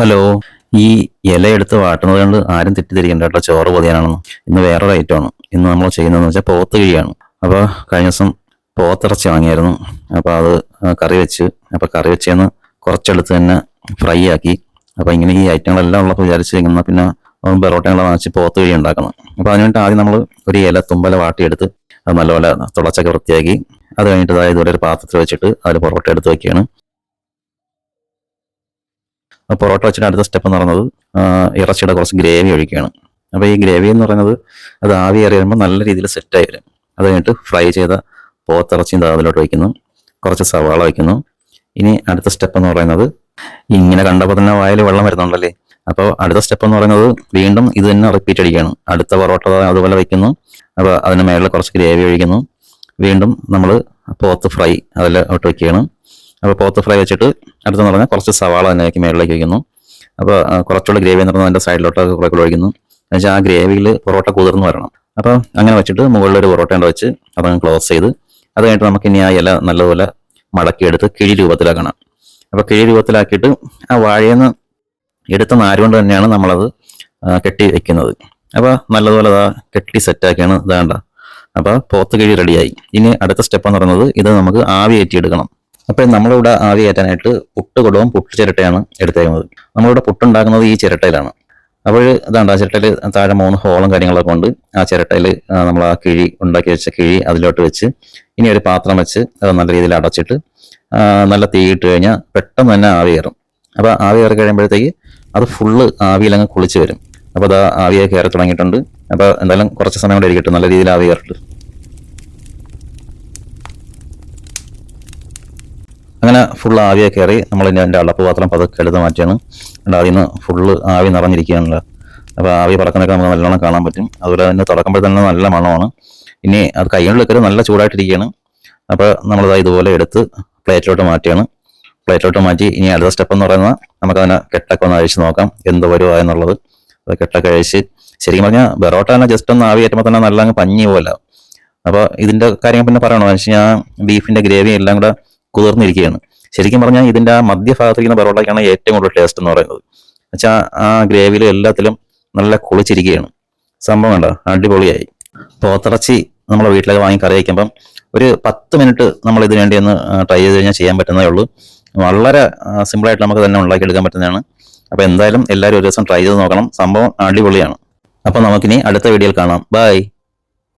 Hello ഈ ഇല എടുത്ത് വാട്ടുന്നത് കൊണ്ട് ആരും തെറ്റിദ്ധരിക്കണ്ട കേട്ടോ. ചോറ് പൊതിയാനാണെന്ന്. ഇന്ന് വേറൊരു ഐറ്റമാണ് ഇന്ന് നമ്മൾ ചെയ്യുന്നതെന്ന് വെച്ചാൽ പോത്ത് കിഴിയാണ്. അപ്പോൾ കഴിഞ്ഞ ദിവസം പോത്തിറച്ചി വാങ്ങിയായിരുന്നു. അപ്പോൾ അത് കറി വെച്ച് അപ്പോൾ കറി വെച്ചേന്ന് കുറച്ചെടുത്ത് തന്നെ ഫ്രൈ ആക്കി. അപ്പോൾ ഇങ്ങനെ ഈ ഐറ്റങ്ങളെല്ലാം ഉള്ളപ്പോൾ വിചാരിച്ച് ഇങ്ങനെ പിന്നെ പെറോട്ടകളെ വാങ്ങിച്ച് പോത്ത് കിഴി ഉണ്ടാക്കണം. അപ്പോൾ അതിനുവേണ്ടി ആദ്യം നമ്മൾ ഒരു ഇല തുമ്പല വാട്ടിയെടുത്ത് അത് നല്ലപോലെ തുളച്ചൊക്കെ വൃത്തിയാക്കി. അത് കഴിഞ്ഞിട്ട് അതായത് ഇതുവരെ ഒരു പാത്രത്തിൽ വെച്ചിട്ട് അതിൽ പൊറോട്ട എടുത്ത് വെക്കുകയാണ്. ആ പൊറോട്ട വെച്ചിട്ട് അടുത്ത സ്റ്റെപ്പ് എന്ന് പറയുന്നത് ഇറച്ചിയുടെ കുറച്ച് ഗ്രേവി ഒഴിക്കുകയാണ്. അപ്പോൾ ഈ ഗ്രേവി എന്ന് പറയുന്നത് അത് ആവി ഏറി വരുമ്പോൾ നല്ല രീതിയിൽ സെറ്റായി വരും. അത് കഴിഞ്ഞിട്ട് ഫ്രൈ ചെയ്ത പോത്തിറച്ചിയും അതിലോട്ട് വയ്ക്കുന്നു കുറച്ച് സവാള വയ്ക്കുന്നു ഇനി അടുത്ത സ്റ്റെപ്പ് എന്ന് പറയുന്നത് ഇങ്ങനെ കണ്ടപ്പോൾ തന്നെ വായിൽ വെള്ളം വരുന്നുണ്ടല്ലേ? അപ്പോൾ അടുത്ത സ്റ്റെപ്പ് എന്ന് പറയുന്നത് വീണ്ടും ഇത് തന്നെ റിപ്പീറ്റ് അടിക്കുകയാണ്. അടുത്ത പൊറോട്ട അതുപോലെ വയ്ക്കുന്നു അപ്പോൾ അതിന് മേളിൽ കുറച്ച് ഗ്രേവി ഒഴിക്കുന്നു. വീണ്ടും നമ്മൾ പോത്ത് ഫ്രൈ അതിലോട്ട് വയ്ക്കുകയാണ് അപ്പോൾ പോത്ത് ഫ്രൈ വെച്ചിട്ട് അടുത്തെന്ന് പറഞ്ഞാൽ കുറച്ച് സവാള തന്നെ ആക്കി മേളിലേക്ക് വയ്ക്കുന്നു. അപ്പോൾ കുറച്ചുള്ള ഗ്രേവി എന്ന് പറഞ്ഞാൽ അതിന്റെ സൈഡിലോട്ട് കുറേ കൂടെ ഒഴിക്കുന്നു. എന്നുവെച്ചാൽ ആ ഗ്രേവിയിൽ പൊറോട്ട കുതിർന്ന് വരണം. അപ്പോൾ അങ്ങനെ വെച്ചിട്ട് മുകളിലൊരു പൊറോട്ട കൊണ്ട് വെച്ച് അതങ്ങ് ക്ലോസ് ചെയ്ത് അത് കഴിഞ്ഞിട്ട് നമുക്ക് ഇനി ആ ഇല നല്ലതുപോലെ മടക്കിയെടുത്ത് കിഴി രൂപത്തിലാക്കണം. അപ്പോൾ കിഴി രൂപത്തിലാക്കിയിട്ട് ആ വാഴയെന്ന് എടുത്ത നാരുകൊണ്ട് തന്നെയാണ് നമ്മളത് കെട്ടി വെക്കുന്നത്. അപ്പോൾ നല്ലതുപോലെ അതാ കെട്ടി സെറ്റാക്കിയാണ് ഇതാണ്ട. അപ്പോൾ പോത്ത് കിഴി റെഡിയായി ഇനി അടുത്ത സ്റ്റെപ്പ് എന്ന് പറയുന്നത് ഇത് നമുക്ക് ആവി കയറ്റിയെടുക്കണം അപ്പോൾ നമ്മളിവിടെ ആവി കയറ്റാനായിട്ട് പുട്ട് കുടവും പുട്ട് ചിരട്ടയാണ് എടുത്തേക്കുന്നത്. നമ്മളിവിടെ പുട്ടുണ്ടാക്കുന്നത് ഈ ചിരട്ടയിലാണ്. അപ്പോൾ ഇതാണ്ട് ആ ചിരട്ടയിൽ താഴെ മൂന്ന് ഹോളും കാര്യങ്ങളൊക്കെ ഉണ്ട്. ആ ചിരട്ടയിൽ നമ്മൾ ആ കിഴി ഉണ്ടാക്കി വെച്ച കിഴി അതിലോട്ട് വെച്ച് ഇനി ഒരു പാത്രം വെച്ച് അത് നല്ല രീതിയിൽ അടച്ചിട്ട് നല്ല തീ ഇട്ട് കഴിഞ്ഞാൽ പെട്ടെന്ന് തന്നെ ആവി കയറും. അപ്പോൾ ആവി കയറി കഴിയുമ്പോഴത്തേക്ക് അത് ഫുള്ള് ആവിയിലങ്ങ് കുളിച്ച് വരും. അപ്പോൾ അത് ആവിയെ കയറി തുടങ്ങിയിട്ടുണ്ട്. അപ്പോൾ എന്തായാലും കുറച്ച് സമയം കൂടെ ഇരിക്കട്ടെ. നല്ല രീതിയിൽ ആവി കയറിട്ട് അങ്ങനെ ഫുൾ ആവിയൊക്കെ കയറി നമ്മൾ അതിന്റെ അളപ്പ് പാത്രം പതുക്കെ എടുത്ത് മാറ്റിയാണ്. അതിൽ നിന്ന് ഫുള്ള് ആവി നിറഞ്ഞിരിക്കുകയാണല്ലോ. അപ്പോൾ ആവി പറക്കുന്നൊക്കെ നമുക്ക് നല്ലോണം കാണാൻ പറ്റും. അതുപോലെ തന്നെ തുറക്കുമ്പോൾ തന്നെ നല്ല മണമാണ്. ഇനി അത് കൈകൊണ്ട് വെക്കരുത് നല്ല ചൂടായിട്ടിരിക്കുകയാണ്. അപ്പോൾ നമ്മളത് ഇതുപോലെ എടുത്ത് പ്ലേറ്റിലോട്ട് മാറ്റിയാണ്. പ്ലേറ്റിലോട്ട് മാറ്റി ഇനി അടുത്ത സ്റ്റെപ്പ് എന്ന് പറയുന്നത് നമുക്കതിനെ കെട്ടൊക്കെ ഒന്ന് അഴിച്ച് നോക്കാം എന്ത് വരുമോ എന്നുള്ളത്. അത് കെട്ടൊക്കെ അഴിച്ച് ശരിക്കും പറഞ്ഞാൽ ബെറോട്ട തന്നെ ജസ്റ്റ് ഒന്ന് ആവി കയറ്റുമ്പോൾ തന്നെ നല്ല അങ്ങ് പഞ്ഞി പോലെ അപ്പോൾ ഇതിന്റെ കാര്യങ്ങൾ പിന്നെ പറയണോ? എന്ന് വെച്ച് കഴിഞ്ഞാൽ ബീഫിന്റെ ഗ്രേവി എല്ലാം കൂടെ കുതിർന്നിരിക്കുകയാണ്. ശരിക്കും പറഞ്ഞാൽ ഇതിന്റെ ആ മധ്യഭാഗത്തിരിക്കുന്ന പൊറോട്ടയ്ക്കാണ് ഏറ്റവും കൂടുതൽ ടേസ്റ്റ് എന്ന് പറയുന്നത്. വെച്ചാൽ ആ ഗ്രേവിയിലും എല്ലാത്തിലും നല്ല കുളിച്ചിരിക്കുകയാണ് സംഭവം കണ്ടോ? അടിപൊളിയായി. പോത്തിറച്ചി നമ്മളെ വീട്ടിലൊക്കെ വാങ്ങി കറി വയ്ക്കുമ്പം ഒരു പത്ത് മിനിറ്റ് നമ്മൾ ഇതിനു വേണ്ടി ഒന്ന് ട്രൈ ചെയ്ത് കഴിഞ്ഞാൽ ചെയ്യാൻ പറ്റുന്നതേ ഉള്ളൂ. വളരെ സിമ്പിളായിട്ട് നമുക്ക് തന്നെ ഉണ്ടാക്കിയെടുക്കാൻ പറ്റുന്നതാണ്. അപ്പോൾ എന്തായാലും എല്ലാവരും ഒരു ദിവസം ട്രൈ ചെയ്ത് നോക്കണം. സംഭവം അടിപൊളിയാണ്. അപ്പോൾ നമുക്കിനി അടുത്ത വീഡിയോയിൽ കാണാം. ബൈ